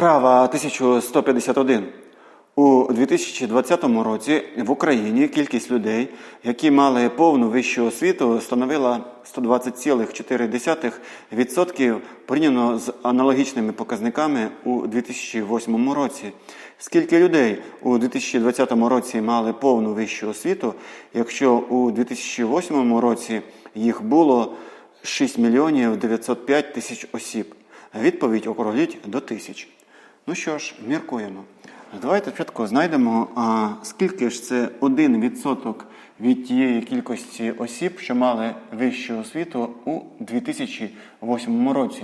Вправа 1151. У 2020 році в Україні кількість людей, які мали повну вищу освіту, становила 120,4% порівняно з аналогічними показниками у 2008 році. Скільки людей у 2020 році мали повну вищу освіту, якщо у 2008 році їх було 6 мільйонів 905 тисяч осіб? Відповідь округліть до тисяч. Ну що ж, міркуємо. Давайте спочатку знайдемо, а, скільки ж це 1% від тієї кількості осіб, що мали вищу освіту у 2008 році.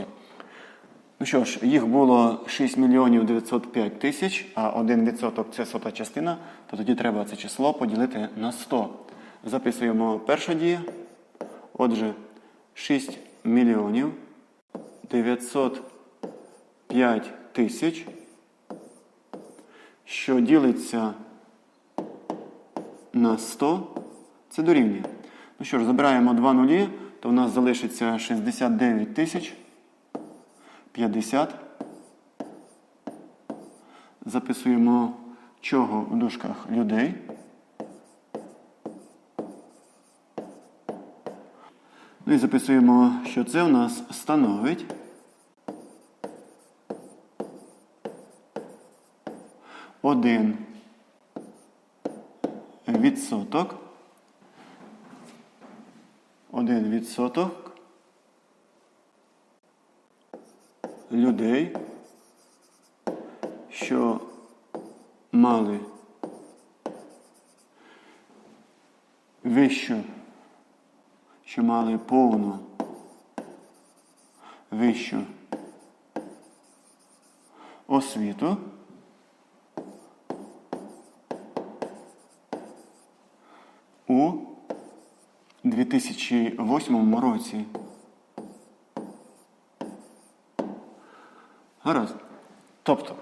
Ну що ж, їх було 6 мільйонів 905 тисяч, а 1% це сота частина, то тоді треба це число поділити на 100. Записуємо перша дія. Отже, 6 мільйонів 905 тисяч, що ділиться на 100, це дорівнює. Ну що ж, забираємо два нулі, то в нас залишиться 69 тисяч 50. Записуємо чого в дужках людей. Ну і записуємо, що це у нас становить один відсоток. Один відсоток людей, що мали вищу, що мали повну вищу освіту. У 2008 році. Гаразд. Тобто,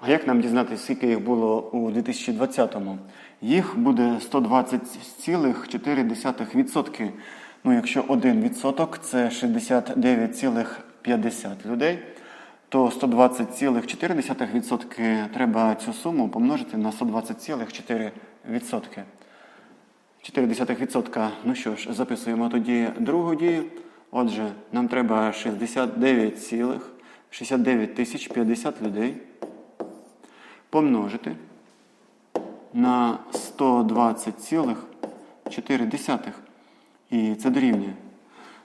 а як нам дізнатися, скільки їх було у 2020-му? Їх буде 120,4%. Ну, якщо 1% це 69,50 людей, то 120,4% треба цю суму помножити на 120,4%. 0,4%. Ну що ж, записуємо тоді другу дію. Отже, нам треба 69, цілих, 69 тисяч 50 людей помножити на 120,4. І це дорівнює.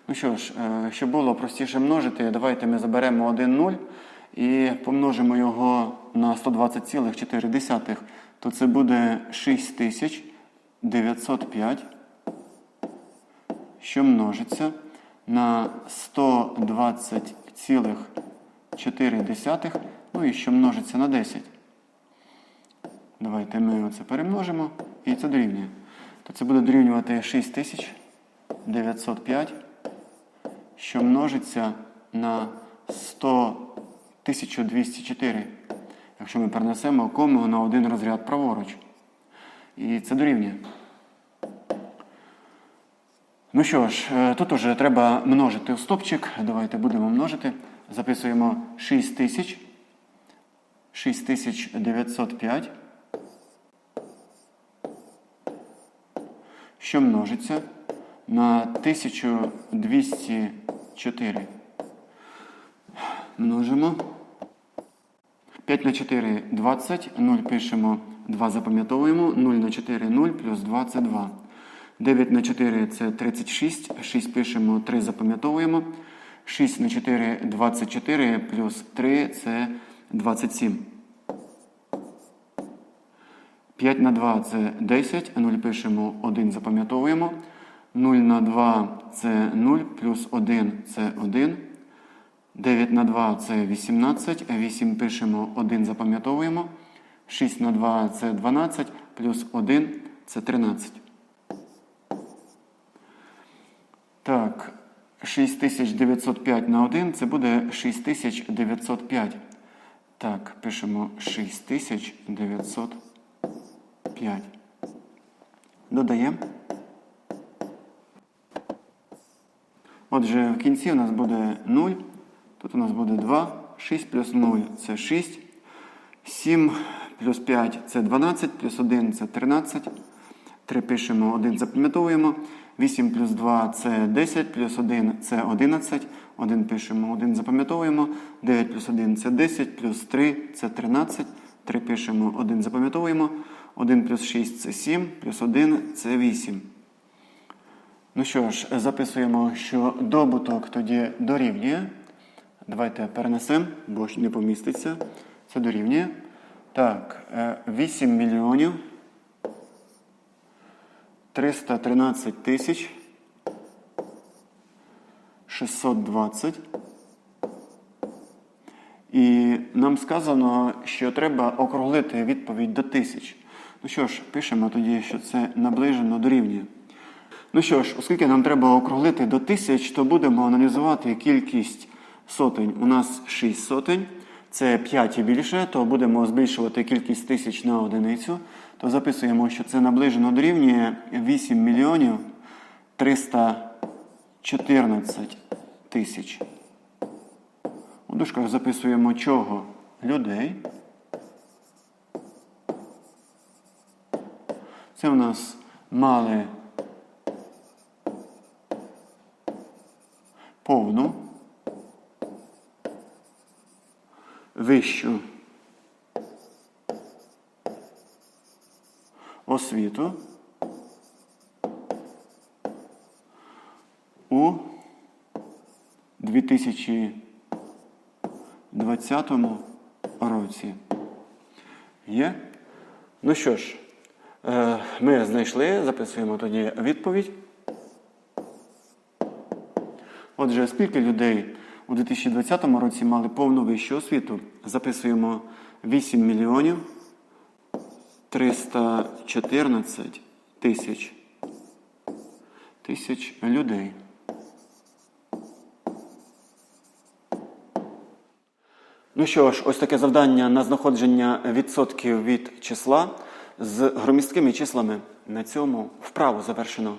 Ну що ж, е, щоб було простіше множити, давайте ми заберемо 1 0 і помножимо його на 120,4, то це буде 6 тисяч. 905, що множиться на 120,4, ну і що множиться на 10. Давайте ми оце перемножимо і це дорівнює. То це буде дорівнювати 6905, що множиться на 100 1204, якщо ми перенесемо кому на один розряд праворуч. І це дорівнює. Ну що ж, е, тут уже треба множити в стопчик. Давайте будемо множити. Записуємо 6 тисяч. 6905. Що множиться на 1204. Множимо. 5 на 4 20. 0 пишемо. 2 запам'ятовуємо. 0 на 4 0 плюс 2 це 2. 9 на 4 це 36. 6 пишемо, 3 запам'ятовуємо. 6 на 4 24 плюс 3 це 27. 5 на 2 це 10. 0 пишемо, 1 запам'ятовуємо. 0 на 2 це 0 плюс 1 це 1. 9 на 2 це 18. 8 пишемо, 1 запам'ятовуємо. 6 на 2 це 12, плюс 1 це 13. Так, 6905 на 1 це буде 6905. Так, пишемо 6905. Додаємо. Отже, в кінці у нас буде 0, тут у нас буде 2. 6 плюс 0 це 6. 7 плюс 5 це 12, плюс 1 це 13. 3 пишемо, 1 запам'ятовуємо. 8 плюс 2 це 10, плюс 1 це 11. 1 пишемо, 1 запам'ятовуємо. 9 плюс 1 це 10, плюс 3 це 13. 3 пишемо, 1 запам'ятовуємо. 1 плюс 6 це 7, плюс 1 це 8. Ну що ж, записуємо, що добуток тоді дорівнює. Давайте перенесемо, бо ж не поміститься. Це дорівнює. Так, е, 8 мільйонів 313 тисяч 620. І нам сказано, що треба округлити відповідь до тисяч. Ну що ж, пишемо тоді, що це наближено дорівнює. Ну що ж, оскільки нам треба округлити до тисяч, то будемо аналізувати кількість сотень. У нас 6 сотень, це 5 і більше, то будемо збільшувати кількість тисяч на одиницю. То записуємо, що це наближено дорівнює 8 мільйонів 314 тисяч. У дужках записуємо чого? Людей. Це у нас мали повну вищу освіту у 2020 році. Є? Ну що ж, е, ми знайшли, записуємо тоді відповідь. Отже, скільки людей у 2020 році мали повну вищу освіту? Записуємо 8 мільйонів 314 тисяч тисяч людей. Ну що ж, ось таке завдання на знаходження відсотків від числа з громісткими числами. На цьому вправу завершено.